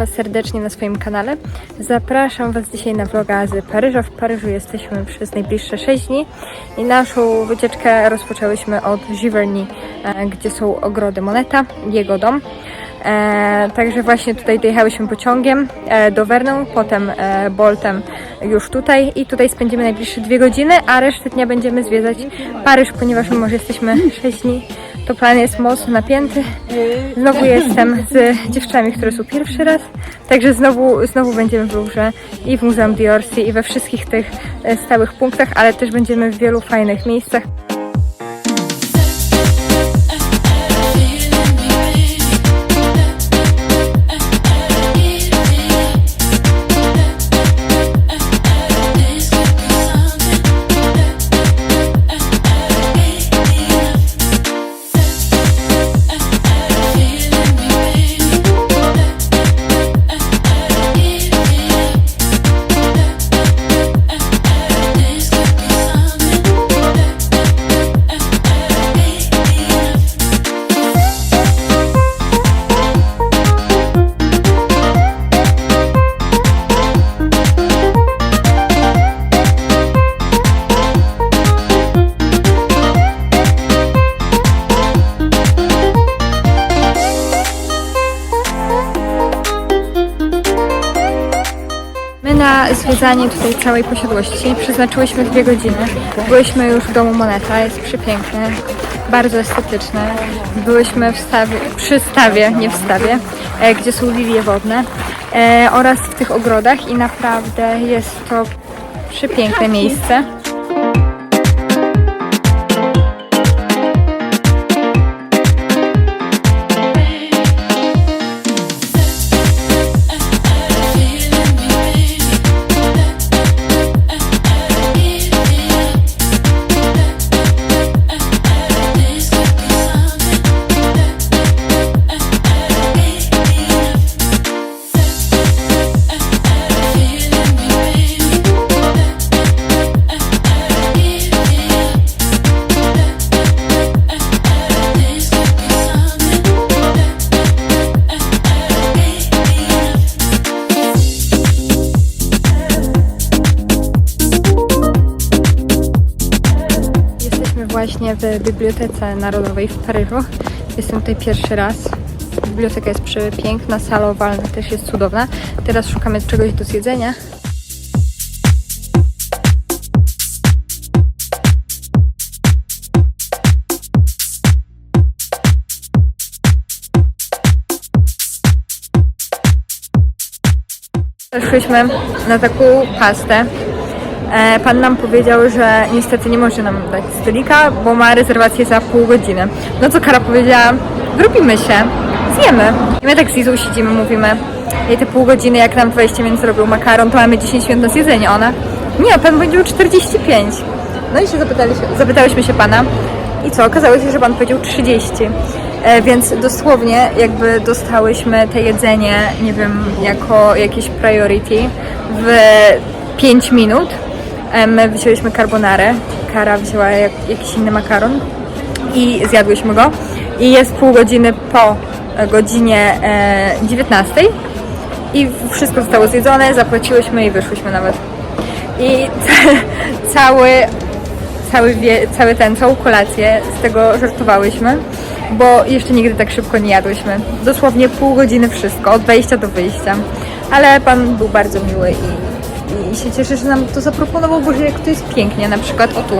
Was serdecznie na swoim kanale. Zapraszam Was dzisiaj na vloga z Paryża. W Paryżu jesteśmy przez najbliższe 6 dni i naszą wycieczkę rozpoczęłyśmy od Giverny, e, gdzie są ogrody Moneta, jego dom. E, także właśnie tutaj dojechałyśmy pociągiem e, do Vernon, potem e, Boltem już tutaj i tutaj spędzimy najbliższe dwie godziny, a resztę dnia będziemy zwiedzać Paryż, ponieważ mimo, że jesteśmy 6 dni, to plan jest mocno napięty. Znowu jestem z dziewczynami, które są pierwszy raz, także znowu, znowu będziemy w Louvre i w Muzeum d'Orsay i we wszystkich tych e, stałych punktach, ale też będziemy w wielu fajnych miejscach. Zwiedzanie tutaj całej posiadłości przeznaczyłyśmy dwie godziny. Byłyśmy już w domu Moneta, jest przepiękne, bardzo estetyczne. Byłyśmy w stawie, przy stawie, nie w stawie, e, gdzie są lilie wodne e, oraz w tych ogrodach i naprawdę jest to przepiękne miejsce. W Bibliotece Narodowej w Paryżu. Jestem tutaj pierwszy raz. Biblioteka jest przepiękna, sala owalna też jest cudowna. Teraz szukamy czegoś do zjedzenia. Szliśmy na taką pastę. E, Pan nam powiedział, że niestety nie może nam dać stolika, bo ma rezerwację za pół godziny. No co Kara powiedziała, wróbimy się, zjemy. I my tak z Izą siedzimy, mówimy, jej te pół godziny, jak nam 20 minut zrobił makaron, to mamy 10 minut na zjedzenie. Ona, nie, pan powiedział 45. No i się zapytaliśmy, zapytałyśmy się pana i co, okazało się, że pan powiedział 30. E, więc dosłownie jakby dostałyśmy te jedzenie, nie wiem, jako jakieś priority w 5 minut. E, My wzięliśmy carbonarę, Kara wzięła jak, jakiś inny makaron i zjadłyśmy go. I jest pół godziny po e, godzinie e, 19 i wszystko zostało zjedzone, zapłaciłyśmy i wyszłyśmy nawet. I cały, cały, wie, cały ten, całą kolację z tego żartowałyśmy, bo jeszcze nigdy tak szybko nie jadłyśmy. Dosłownie pół godziny wszystko, od wejścia do wyjścia. Ale pan był bardzo miły i, i się cieszę, że nam to zaproponował, bo że jak to jest pięknie, na przykład o tu.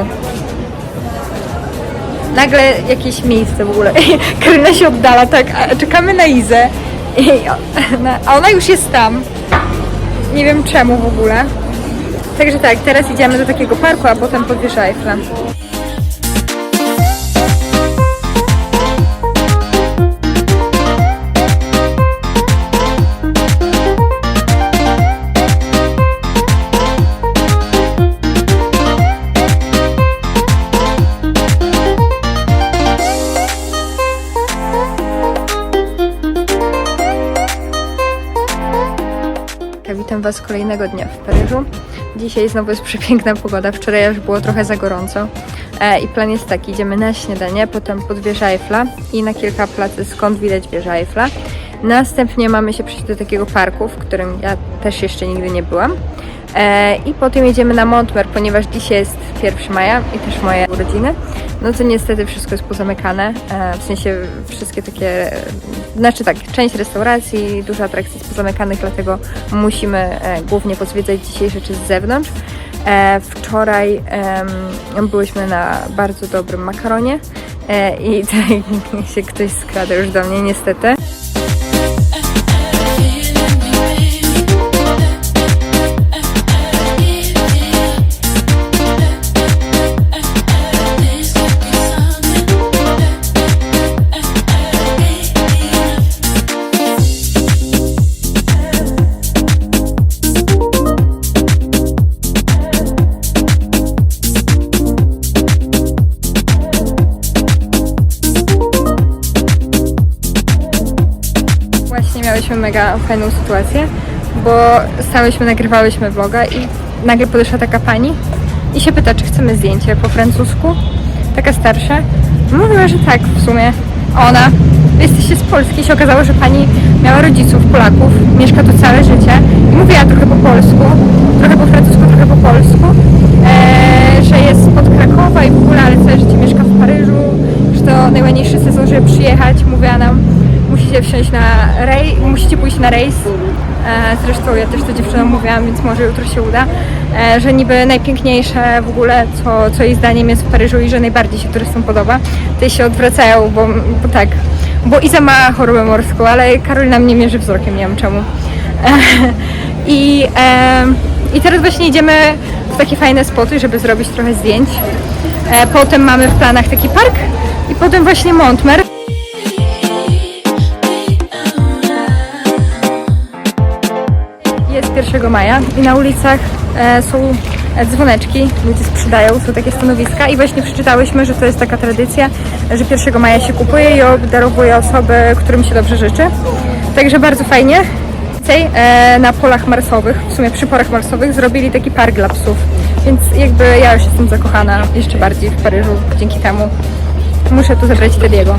Nagle jakieś miejsce w ogóle. Karina się oddala, tak, czekamy na Izę. A ona już jest tam. Nie wiem czemu w ogóle. Także tak, teraz idziemy do takiego parku, a potem pod wieżę. Was kolejnego dnia w Paryżu. Dzisiaj znowu jest przepiękna pogoda. Wczoraj już było trochę za gorąco. E, I plan jest taki, idziemy na śniadanie, potem pod wieżę Eiffla i na kilka placy skąd widać wieżę Eiffla. Następnie mamy się przejść do takiego parku, w którym ja też jeszcze nigdy nie byłam. E, I potem jedziemy na Montmer, ponieważ dzisiaj jest 1 maja i też moje urodziny. No to niestety wszystko jest pozamykane, e, w sensie wszystkie takie, znaczy tak, część restauracji, dużo atrakcji jest pozamykanych, dlatego musimy e, głównie pozwiedzać dzisiaj rzeczy z zewnątrz. Wczoraj byłyśmy na bardzo dobrym makaronie i tutaj się ktoś skradł już do mnie niestety. Właśnie miałyśmy mega fajną sytuację, bo stałyśmy, nagrywałyśmy vloga i nagle podeszła taka pani i się pyta, czy chcemy zdjęcie po francusku. Taka starsza. Mówiła, że tak w sumie. Ona. Jesteście z Polski. Się okazało, że pani miała rodziców Polaków, mieszka tu całe życie i mówiła trochę po polsku, trochę po francusku, trochę po polsku, e, że jest spod Krakowa i w ogóle, ale całe życie mieszka w Paryżu, że to najładniejszy sezon, żeby przyjechać. Mówiła nam, musicie wsiąść na rej, musicie pójść na rejs. E, zresztą ja też to dziewczynom mówiłam, więc może jutro się uda, e, że niby najpiękniejsze w ogóle, co, co jej zdaniem jest w Paryżu i że najbardziej się turystom podoba. Te się odwracają, bo, bo tak, bo Iza ma chorobę morską, ale Karolina mnie mierzy wzrokiem, nie wiem czemu. E, I, I teraz właśnie idziemy w takie fajne spoty, żeby zrobić trochę zdjęć. Potem mamy w planach taki park i potem właśnie Montmer. 1 maja i na ulicach e, są e, dzwoneczki, ludzie sprzedają, są takie stanowiska i właśnie przeczytałyśmy, że to jest taka tradycja, że 1 maja się kupuje i obdarowuje osoby, którym się dobrze życzy. Także bardzo fajnie. Więcej, e, na polach marsowych, w sumie przy polach marsowych zrobili taki park dla psów, więc jakby ja już jestem zakochana jeszcze bardziej w Paryżu dzięki temu. Muszę tu zabrać Tediego.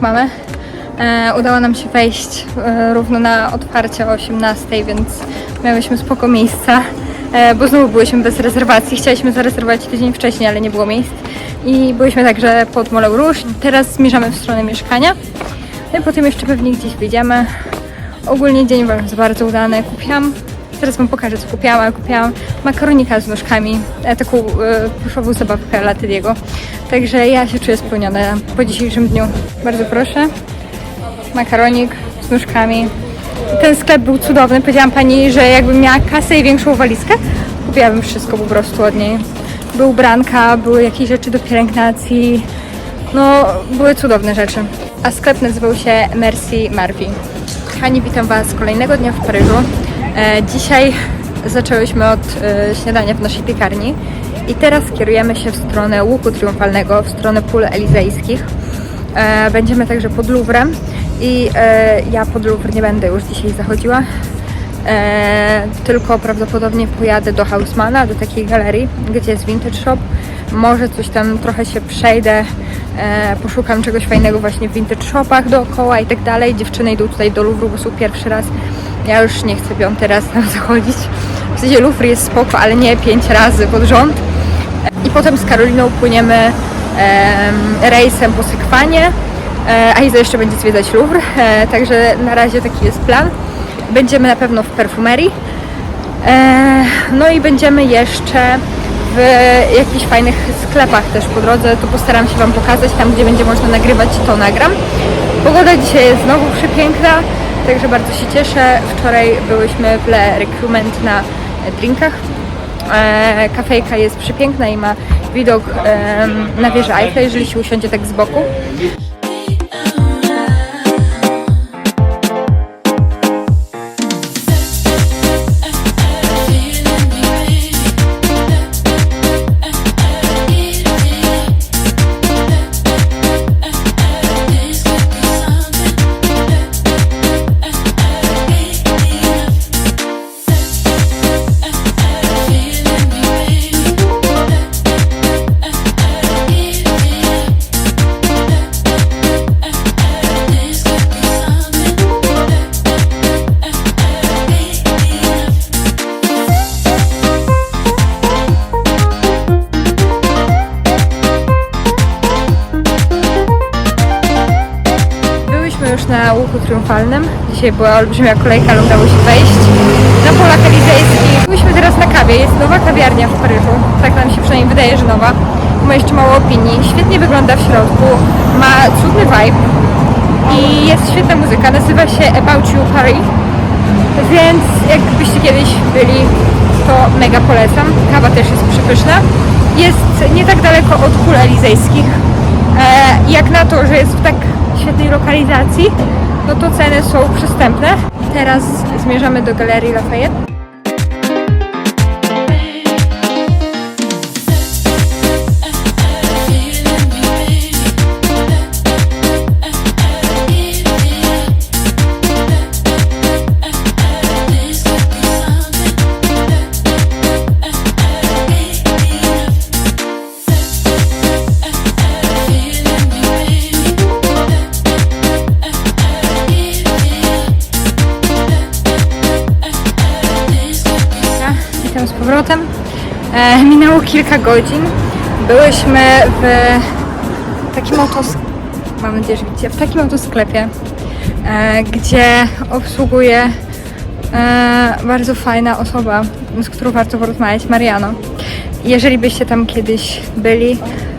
Mamy. E, udało nam się wejść e, równo na otwarcie o 18, więc miałyśmy spoko miejsca, e, bo znowu byłyśmy bez rezerwacji. Chcieliśmy zarezerwować tydzień wcześniej, ale nie było miejsc. I byliśmy także pod Molę Róż. Teraz zmierzamy w stronę mieszkania. No i potem jeszcze pewnie gdzieś wyjdziemy. Ogólnie dzień był bardzo udany. Kupiłam, teraz wam pokażę co kupiłam, ale kupiłam makaronika z nóżkami, e, taką e, pluszową zabawkę Latydiego. Także ja się czuję spełniona po dzisiejszym dniu. Bardzo proszę. Makaronik z nóżkami. Ten sklep był cudowny. Powiedziałam pani, że jakbym miała kasę i większą walizkę, kupiłabym wszystko po prostu od niej. Były ubranka, były jakieś rzeczy do pielęgnacji. No, były cudowne rzeczy. A sklep nazywał się Mercy Marvi. Kochani, witam Was kolejnego dnia w Paryżu. E, dzisiaj zaczęłyśmy od e, śniadania w naszej piekarni i teraz kierujemy się w stronę Łuku Triumfalnego, w stronę pól elizejskich. E, będziemy także pod Louvrem i ja pod Louvre nie będę już dzisiaj zachodziła, tylko prawdopodobnie pojadę do Hausmana, do takiej galerii, gdzie jest vintage shop. Może coś tam trochę się przejdę, poszukam czegoś fajnego właśnie w vintage shopach dookoła i tak dalej. Dziewczyny idą tutaj do Louvru, bo są pierwszy raz. Ja już nie chcę piąty raz tam zachodzić. W sensie Louvre jest spoko, ale nie pięć razy pod rząd. I potem z Karoliną płyniemy em, rejsem po Sekwanie, e, a Iza jeszcze będzie zwiedzać Louvre, e, także na razie taki jest plan. Będziemy na pewno w perfumerii, e, no i będziemy jeszcze w jakichś fajnych sklepach też po drodze, to postaram się Wam pokazać, tam gdzie będzie można nagrywać to nagram. Pogoda dzisiaj jest znowu przepiękna, Także bardzo się cieszę. Wczoraj byłyśmy w Le Recruitment na drinkach. E, kafejka jest przepiękna i ma widok na wieżę Eiffla, jeżeli się usiądzie tak z boku. Dzisiaj była olbrzymia kolejka, ale udało się wejść na polach elizejskich. Byłyśmy teraz na kawie. Jest nowa kawiarnia w Paryżu. Tak nam się przynajmniej wydaje, że nowa. Ma jeszcze mało opinii. Świetnie wygląda w środku. Ma cudny vibe. I jest świetna muzyka. Nazywa się About You Paris. Więc jakbyście kiedyś byli, to mega polecam. Kawa też jest przepyszna. Jest nie tak daleko od kul elizejskich. E, jak na to, że jest w tak świetnej lokalizacji, no to ceny są przystępne. Teraz zmierzamy do Galerii Lafayette. Kilka godzin. Byłyśmy w takim autos... Mam nadzieję, że widzicie. W takim autosklepie, e, gdzie obsługuje e, bardzo fajna osoba, z którą warto porozmawiać, Mariano. Jeżeli byście tam kiedyś byli,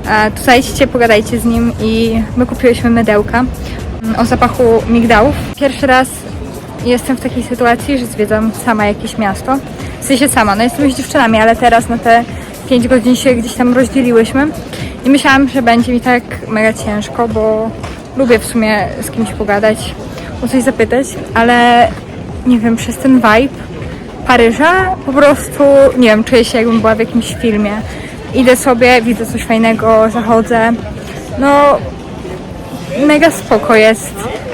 e, to zajdźcie, pogadajcie z nim i my kupiłyśmy mydełka mm, o zapachu migdałów. Pierwszy raz jestem w takiej sytuacji, że zwiedzam sama jakieś miasto. W sensie sama, no jestem z dziewczynami, ale teraz na te 5 godzin się gdzieś tam rozdzieliłyśmy i myślałam, że będzie mi tak mega ciężko, bo lubię w sumie z kimś pogadać, o coś zapytać, ale nie wiem, przez ten vibe Paryża po prostu, nie wiem, czuję się jakbym była w jakimś filmie. Idę sobie, widzę coś fajnego, zachodzę. No, mega spoko jest.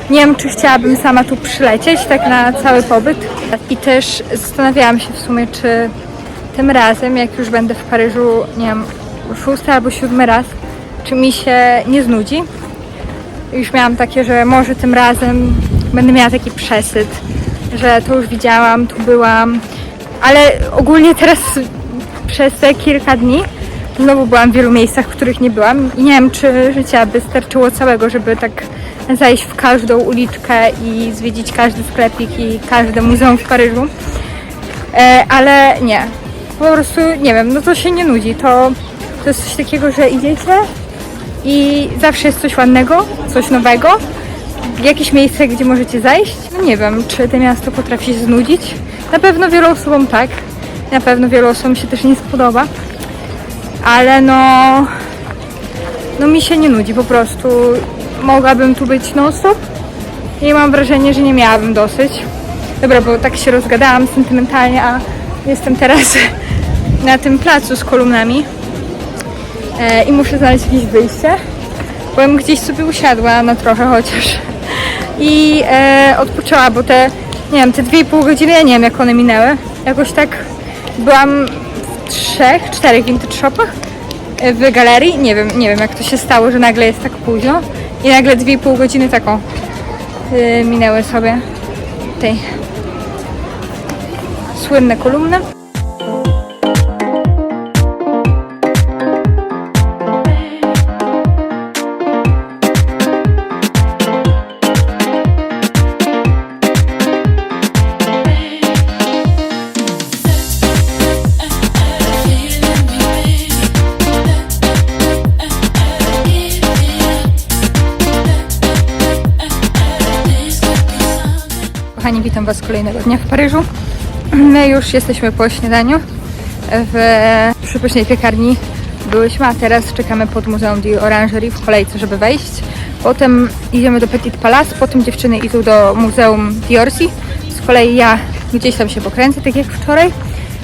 Nie wiem, czy chciałabym sama tu przylecieć, tak na cały pobyt. I też zastanawiałam się w sumie, czy tym razem, jak już będę w Paryżu, nie wiem, szósty albo siódmy raz, czy mi się nie znudzi. Już miałam takie, że może tym razem będę miała taki przesyt, że to już widziałam, tu byłam, ale ogólnie teraz przez te kilka dni znowu byłam w wielu miejscach, w których nie byłam i nie wiem, czy życia by starczyło całego, żeby tak zajść w każdą uliczkę i zwiedzić każdy sklepik i każde muzeum w Paryżu. E, ale nie, po prostu nie wiem, no to się nie nudzi, to, to jest coś takiego, że idziecie i zawsze jest coś ładnego, coś nowego, jakieś miejsce, gdzie możecie zajść. No nie wiem, czy to miasto potrafi się znudzić. Na pewno wielu osobom tak, na pewno wielu osobom się też nie spodoba, ale no, no mi się nie nudzi po prostu. Mogłabym tu być non stop i mam wrażenie, że nie miałabym dosyć. Dobra, bo tak się rozgadałam sentymentalnie, a jestem teraz na tym placu z kolumnami e, i muszę znaleźć jakieś wyjście, bym gdzieś sobie usiadła na trochę chociaż. I e, odpoczęła, bo te, nie wiem, te 2,5 godziny, ja nie wiem jak one minęły, jakoś tak byłam w trzech, czterech vintage shopach e, w galerii, nie wiem, nie wiem jak to się stało, że nagle jest tak późno. I nagle 2,5 godziny taką y, minęły sobie tej słynne kolumny. Kochani, witam Was kolejnego dnia w Paryżu. My już jesteśmy po śniadaniu w przypysznej piekarni byłyśmy, a teraz czekamy pod Muzeum du Orangerie w kolejce, żeby wejść. Potem idziemy do Petit Palace, potem dziewczyny idą do Muzeum Diorsi. Z kolei ja gdzieś tam się pokręcę, tak jak wczoraj,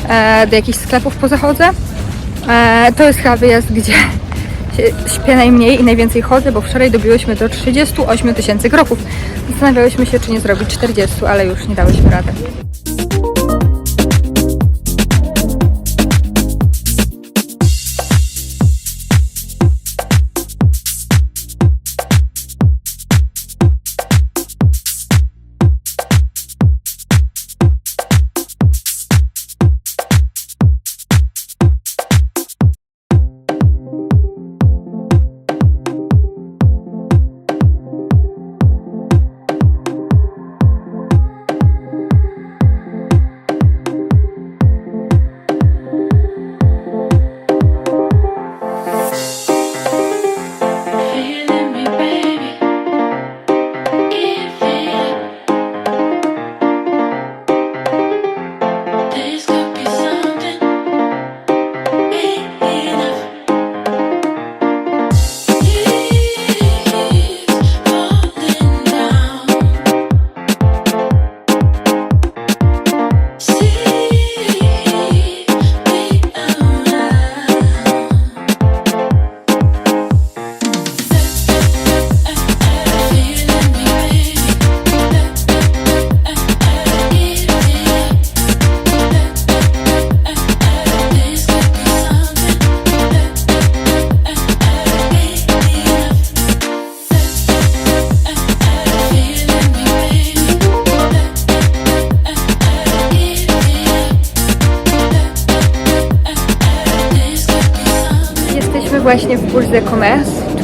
e, do jakichś sklepów pozachodzę. E, to jest chyba wyjazd, gdzie śpię najmniej i najwięcej chodzę, bo wczoraj dobiłyśmy do 38 tysięcy kroków. Zastanawiałyśmy się, czy nie zrobić 40, ale już nie dałyśmy rady.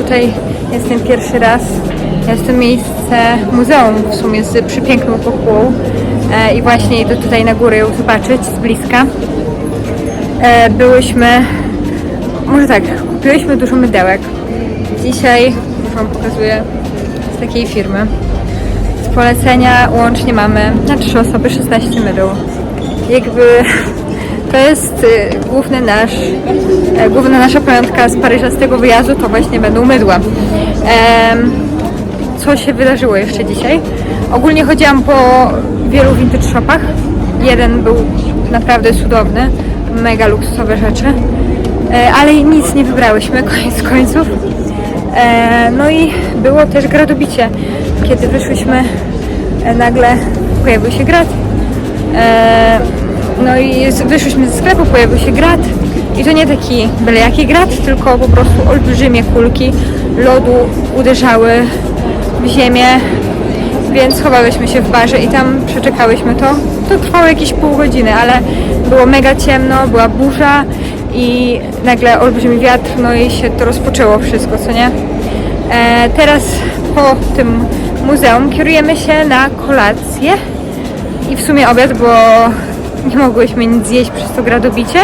Tutaj jestem pierwszy raz. Jest to miejsce muzeum w sumie z przepiękną. E, I właśnie idę tutaj na górę ją zobaczyć z bliska. E, byłyśmy, może tak, kupiłyśmy dużo mydełek. Dzisiaj, już Wam pokazuję, z takiej firmy. Z polecenia łącznie mamy na trzy osoby 16 mydeł. Jakby to jest y, główny nasz, e, główna nasza pamiątka z Paryża, z tego wyjazdu, to właśnie będą mydła. Co się wydarzyło jeszcze dzisiaj? Ogólnie chodziłam po wielu vintage shopach. Jeden był naprawdę cudowny, mega luksusowe rzeczy, e, ale nic nie wybrałyśmy, koniec końców. E, No i było też gradobicie. Kiedy wyszłyśmy, nagle pojawił się grad. No i wyszłyśmy ze sklepu, pojawił się grat. I to nie taki byle jaki grat, tylko po prostu olbrzymie kulki lodu uderzały w ziemię, więc chowałyśmy się w barze i tam przeczekałyśmy to. To trwało jakieś pół godziny, ale było mega ciemno, była burza i nagle olbrzymi wiatr, no i się to rozpoczęło wszystko, co nie? E, teraz po tym muzeum kierujemy się na kolację i w sumie obiad, bo nie mogłyśmy nic zjeść przez to gradobicie.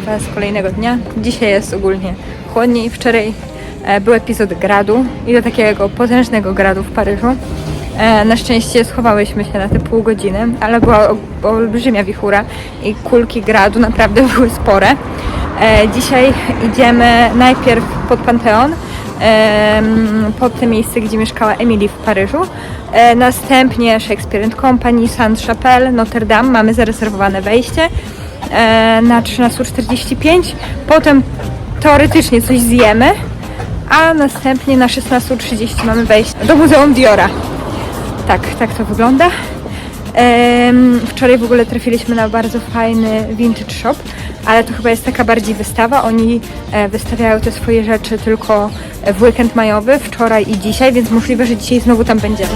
Was kolejnego dnia. Dzisiaj jest ogólnie chłodniej. Wczoraj e, był epizod gradu i do takiego potężnego gradu w Paryżu. E, na szczęście schowałyśmy się na te pół godziny, ale była olbrzymia wichura i kulki gradu naprawdę były spore. E, dzisiaj idziemy najpierw pod Panteon, pod te miejsce, gdzie mieszkała Emily w Paryżu. Następnie Shakespeare Company, Sainte-Chapelle, Notre Dame. Mamy zarezerwowane wejście na 13.45. Potem teoretycznie coś zjemy, a następnie na 16.30 mamy wejście do Muzeum Diora. Tak, tak to wygląda. Wczoraj w ogóle trafiliśmy na bardzo fajny vintage shop, ale to chyba jest taka bardziej wystawa. Oni e, wystawiają te swoje rzeczy tylko w weekend majowy, wczoraj i dzisiaj, więc możliwe, że dzisiaj znowu tam będziemy.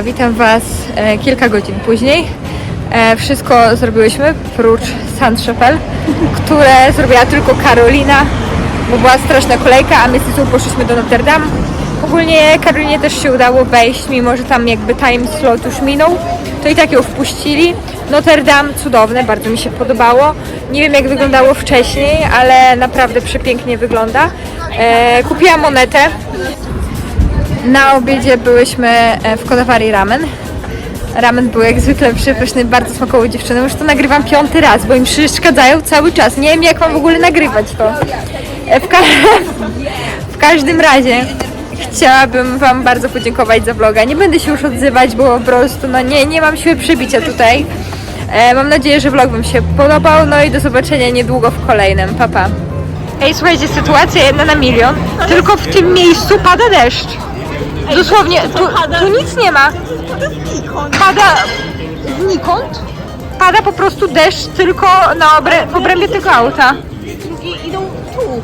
Witam Was e, kilka godzin później. E, wszystko zrobiłyśmy, prócz Saint-Chapelle, które zrobiła tylko Karolina, bo była straszna kolejka, a my z poszliśmy do Notre Dame. Ogólnie Karolinie też się udało wejść, mimo że tam jakby time slot już minął, to i tak ją wpuścili. Notre Dame cudowne, bardzo mi się podobało. Nie wiem jak wyglądało wcześniej, ale naprawdę przepięknie wygląda. E, kupiłam monetę, na obiedzie byłyśmy e, w Kodawari Ramen. Ramen był jak zwykle przepyszny, bardzo smakował dziewczynom. Już to nagrywam piąty raz, bo im przeszkadzają cały czas. Nie wiem jak mam w ogóle nagrywać to. E, W, ka- w każdym razie chciałabym Wam bardzo podziękować za vloga. Nie będę się już odzywać, bo po prostu no nie, nie mam siły przebicia tutaj. E, Mam nadzieję, że vlog Wam się podobał. No i do zobaczenia niedługo w kolejnym. Pa, pa. Ej, słuchajcie, sytuacja jedna na milion. Tylko w tym miejscu pada deszcz. Dosłownie, tu, tu nic nie ma. Pada znikąd. Pada po prostu deszcz tylko na obrę, w obrębie tego auta. idą tu.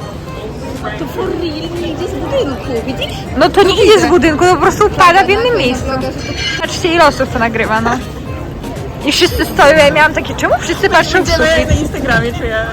To for real nie idzie z budynku, widzisz? No to nie idzie z budynku, to po prostu pada w innym miejscu. Patrzcie ile osób to nagrywa, no. I wszyscy stoją, ja miałam takie, czemu wszyscy patrzą w sufit? na Instagramie, czy ja...